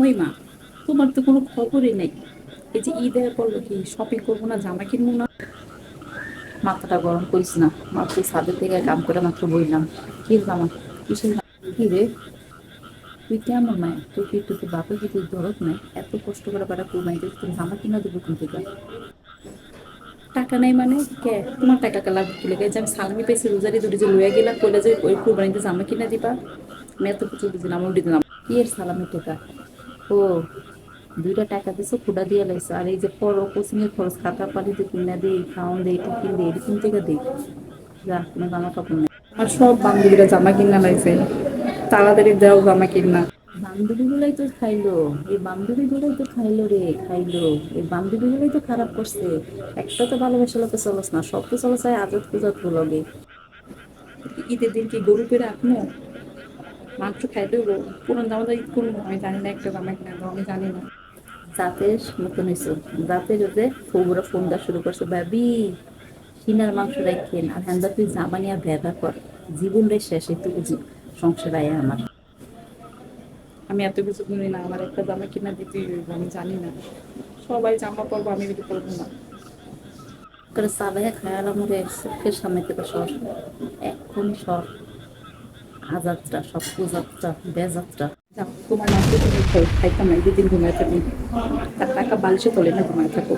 ওই মা তোমার তো কোনো খবরই নেই। এই যে ঈদ এর পর কি শপিং করব না, জামা কিনবো না? মাথাটা গরম করিস না। মাত্র ছাদের থেকে কাম করে মাত্র বইলাম। কি জামা? কি রে? তুই কেমন মায় তুই কি তোর বাপে কি তুই দরদ নাই? এত কষ্ট করে বেড়া কুরবানি দিস তুমি জামা কিনা দেবো কোন থেকে? টাকা নাই মানে কে? তোমার টাকা লাগবে কি লেগে? যে আমি সালমি পেয়েছি রোজারি দুটি যে লইয়া গেলাম কইলে যে ওই কুরবানিতে জামা কিনা দিবা। আমি এত কিছু বুঝলাম উল্টি দিলাম। কি এর সালামের টাকা ও দুইটা টাকা দিছো খুদা দিয়ে লাইছো। আর এই যে পড়ো কোচিং এর খরচ খাতা পানি দিয়ে কিনা দিই খাওয়ান দিই টিফিন দিই এরকম থেকে দিই। যা কোনো জামা কাপড় নেই। আমার সব বান্ধবীরা জামা কিনা লাইছে। তাড়াতাড়ি দাও জামা কিনা। বান্ধবীগুলাই তো খাইলো। এই বান্ধবীগুলাই তো খাইলো রে খাইলো। এই বান্ধবীগুলাই তো খারাপ করছে। একটা তো ভালোবাসা লোকে চলস না সব তো চলো চাই আজত পুজত লগে ঈদের দিন কি গরু পেরে রাখব মাংস খাই দেবো পুরো জামা ঈদ করব আমি জানি না একটা জামা কিনা আমি জানি না। জাতের মতন হয়েছে। জাতের যাতে ফৌরা ফোন দেওয়া শুরু করছে ভাবি কিনার মাংস রাখেন আর হ্যান্দা তুই জামা নিয়ে ব্যবহার কর। জীবন রে শেষ এটুকু সংসার আয় আমার। আমি এত কিছু জানি না আমার একটা জামা কিনা দিতে আমি জানি না। সবাই জামা পরবো আমি কিন্তু পরবো না। করে চাবাই খায়াল আমার চোখের সামনে থেকে সর। এক্ষুনি সর। আজাদটা সব পূজাতটা বেজাতটা। তোমার মাকে তুমি খাই খাইতাম না দিন ঘুমায় থাকি তার টাকা বালিশে তোলে না ঘুমায় থাকো